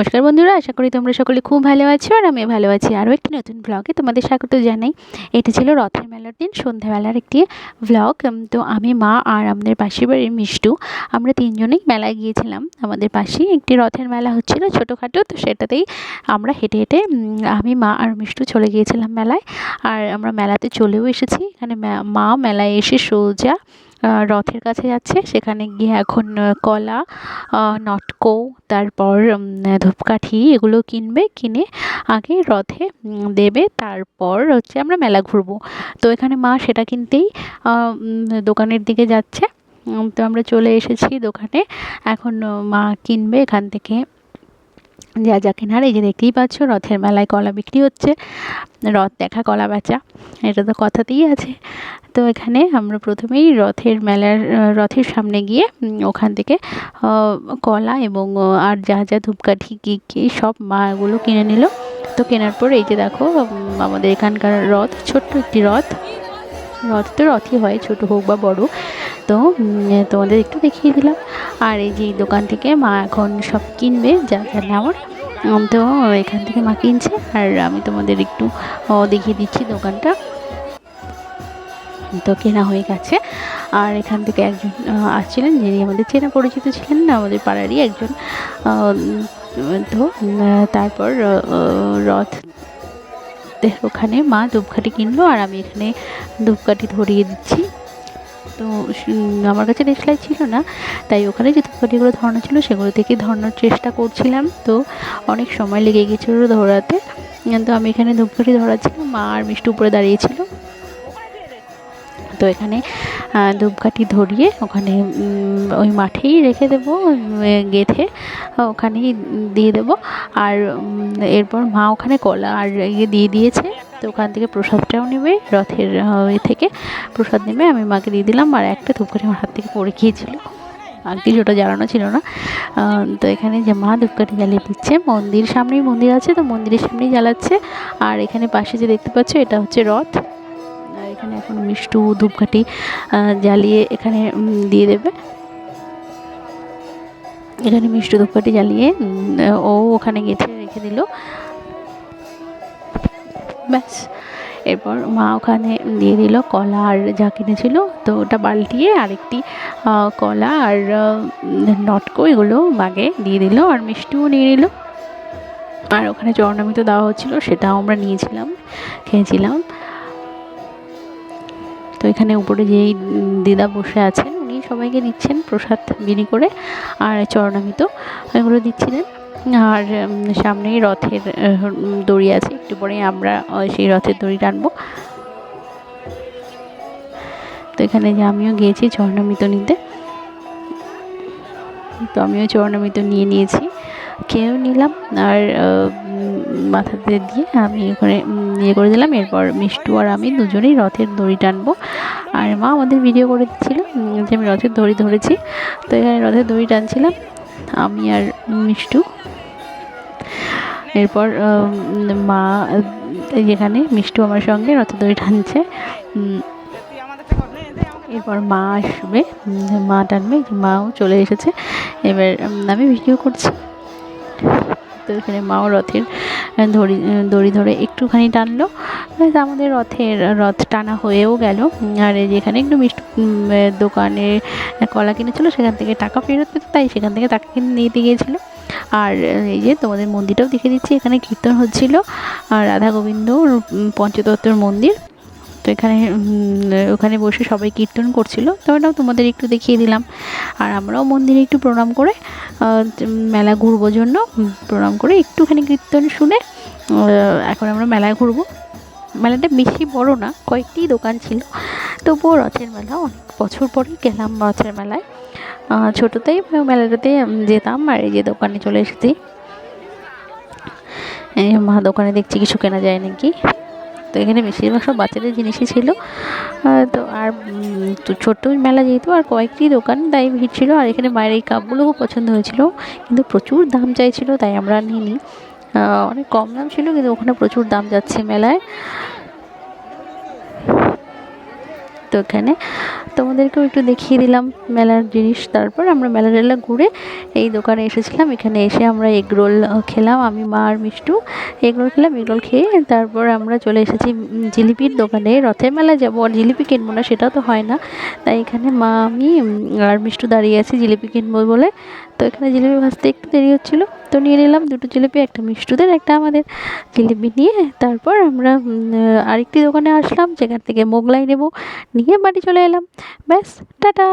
নমস্কার বন্ধুরা, আশা করি তোমরা সকলে খুব ভালো আছো আর আমি ভালো আছি। আরও একটি নতুন ব্লগে তোমাদের স্বাগত জানাই। এটি ছিল রথের মেলার দিন, সন্ধ্যাবেলার একটি ব্লগ তো আমি, মা আর আমাদের পাশের বাড়ির মিষ্টু, আমরা তিনজনেই মেলায় গিয়েছিলাম। আমাদের পাশেই একটি রথের মেলা হচ্ছিল ছোটোখাটো, তো সেটাতেই আমরা হেঁটে হেঁটে আমি, মা আর মিষ্টু চলে গিয়েছিলাম মেলায়। আর আমরা মেলাতে চলেও এসেছি। এখানে মা মেলায় এসে সোজা রথের কাছে যাচ্ছে। সেখানে গিয়ে এখন কলা নটকো, তারপর ধূপকাঠি এগুলো কিনবে। কিনে আগে রথে দেবে। তারপর হচ্ছে আমরা মেলা ঘুরবো। তো এখানে মা সেটা কিনতেই দোকানের দিকে যাচ্ছে। তো আমরা চলে এসেছি দোকানে। এখন মা কিনবে এখান থেকে। যা যা কেনার, এই যে দেখতেই পাচ্ছ, রথের মেলায় কলা বিক্রি হচ্ছে। রথ দেখা, কলা বেচা, এটা তো কথাতেই আছে। তো এখানে আমরা প্রথমেই রথের মেলার, রথের সামনে গিয়ে ওখান থেকে কলা এবং আর যা যা ধূপকাঠি, কী কী, সব মাগুলো কিনে নিল। তো কেনার পর এই যে দেখো আমাদের এখানকার রথ, ছোট্ট একটি রথ। রথ তো রথই হয়, ছোট হোক বা বড়। তো তোমাদের একটু দেখিয়ে দিলাম। আর এই যে দোকান থেকে মা এখন সব কিনবে, যা যা নেওয়ার। তো এখান থেকে মা কিনছে, আর আমি তোমাদের একটু দেখিয়ে দিচ্ছি দোকানটা। তো কেনা হয়ে গেছে। আর এখান থেকে একজন আসছিলেন যিনি আমাদের চেনা পরিচিত ছিলেন না, আমাদের পাড়ারই একজন। তো তারপর রথ ওখানে মা ধূপকাঠি কিনলো, আর আমি এখানে ধূপকাঠি ধরিয়ে দিচ্ছি। তো আমার কাছে দেশলাই ছিল না, তাই ওখানে যে ধূপকাঠিগুলো ধরানো ছিল সেগুলো থেকে ধরানোর চেষ্টা করছিলাম। তো অনেক সময় লেগে গেছিল ধরাতে। তো আমি এখানে ধূপকাঠি ধরাচ্ছিলাম, মা আর মিষ্টি উপরে দাঁড়িয়েছিল। তো এখানে ধূপকাঠি ধরিয়ে ওখানে ওই মাঠেই রেখে দেবো গেঁথে, ওখানেই দিয়ে দেবো। আর এরপর মা ওখানে কলা আর ইয়ে দিয়ে দিয়েছে। তো ওখান থেকে প্রসাদটাও নেবে, রথের থেকে প্রসাদ নেবে। আমি মাকে দিয়ে দিলাম আর একটা ধূপকাঠি আমার হাত থেকে পড়ে গিয়েছিল। আর কিছুটা জ্বালানো ছিল না। তো এখানে যে মা ধূপকাঠি জ্বালিয়ে দিচ্ছে, মন্দির সামনেই মন্দির আছে, তো মন্দিরের সামনেই জ্বালাচ্ছে। আর এখানে পাশে যে দেখতে পাচ্ছ, এটা হচ্ছে রথ। এখানে এখন মিষ্টু ধূপকাঠি জ্বালিয়ে এখানে দিয়ে দেবে। এখানে মিষ্টি ধূপকাঠি জ্বালিয়ে ও ওখানে গেছে, রেখে দিল। ব্যাস। এরপর মা ওখানে দিয়ে দিল কলা আর যা কিনেছিল, তো ওটা বালতিয়ে আরেকটি কলা আর নটকো এগুলো মাগে দিয়ে দিল আর মিষ্টিও নিয়ে নিল। আর ওখানে চরণামিত দেওয়া হচ্ছিল, সেটাও আমরা নিয়েছিলাম, খেয়েছিলাম। তো এখানে উপরে যেই দিদা বসে আছেন, উনি সবাইকে দিচ্ছেন প্রসাদ বিনি করে, আর চরণামিত এগুলো দিচ্ছিলেন। আর সামনেই রথের দড়ি আছে। একটু পরে আমরা সেই রথের দড়ি টানবো। তো এখানে যে আমিও গিয়েছি চরণামিত নিতে তো আমিও চরণামিত নিয়ে নিয়েছি। খেয়েও নিলাম আর মাথাতে দিয়ে আমি করে ইয়ে করে দিলাম। এরপর মিষ্টু আর আমি দুজনেই রথের দড়ি টানবো। আর মা আমাদের ভিডিও করে দিচ্ছিল যে আমি রথের দড়ি ধরেছি। তো এখানে রথের দড়ি টানছিলাম। আমি আর মিষ্টু। এরপর মা, যেখানে মিষ্টু আমার সঙ্গে রথের দড়ি টানছে এরপর মা আসবে মা টানবে মাও চলে এসেছে। এবার আমি ভিডিও করছি। তো এখানে মাও রথের দড়ি দড়ি ধরে একটুখানি টানলো। আমাদের রথের, রথ টানা হয়েও গেল। আর যেখানে একটু মিষ্টি দোকানে কলা কিনেছিলো, সেখান থেকে টাকা ফেরত পেতো, তাই সেখান থেকে টাকা কিনে নিতে গিয়েছিল। আর এই যে তোমাদের মন্দিরটাও দেখে দিচ্ছি, এখানে কীর্তন হচ্ছিল, আর রাধা গোবিন্দ পঞ্চতত্ত্বর মন্দির। তো এখানে ওখানে বসে সবাই কীর্তন করছিল। তো ওটাও তোমাদের একটু দেখিয়ে দিলাম। আর আমরাও মন্দিরে একটু প্রণাম করে মেলা ঘুরবো জন্য প্রণাম করে একটুখানি কীর্তন শুনে এখন আমরা মেলায় ঘুরবো। মেলাটা বেশি বড় না, কয়েকটি দোকান ছিল। তবুও রথের মেলা, অনেক বছর পরেই গেলাম রথের মেলায়। ছোটোতেই মেলাটাতে যেতাম আর এই যে দোকানে চলে এসেছি। মা দোকানে দেখছি কিছু কেনা যায় নাকি? তো এখানে বেশিরভাগ সব বাচ্চাদের জিনিসই ছিল। তো আর ছোট্ট মেলা যেহেতু, আর কয়েকটি দোকান তাই ভিড় ছিল। আর এখানে বাইরে এই কাপগুলো খুব পছন্দ হয়েছিল। কিন্তু প্রচুর দাম চাইছিল, তাই আমরা নিইনি। অনেক কম দাম ছিল, কিন্তু ওখানে প্রচুর দাম যাচ্ছে মেলায়। তো এখানে তোমাদেরকেও একটু দেখিয়ে দিলাম মেলার জিনিস তারপর। আমরা মেলা টেলা ঘুরে এই দোকানে এসেছিলাম। এখানে এসে আমরা এগ রোল খেলাম, আমি, মা আর মিষ্টু। এগ রোল খেলাম, এগ রোল খেয়ে তারপর আমরা চলে এসেছি জিলিপির দোকানে। রথের মেলা যাব, আর জিলিপি কিনবো না সেটা তো হয় না। তাই এখানে মা, আমি আর মিষ্টু দাঁড়িয়ে আছি জিলিপি কিনবো বলে। তো এখানে জিলিপি ভাজতে একটু দেরি হচ্ছিল। তো নিয়ে নিলাম দুটো জিলিপি, একটা মিষ্টুদের, একটা আমাদের জিলিপি নিয়ে। তারপর আমরা আরেকটি দোকানে আসলাম, যেখান থেকে মোগলাই নেব। নিয়ে বাড়ি চলে এলাম। ব্যাস, টাটা!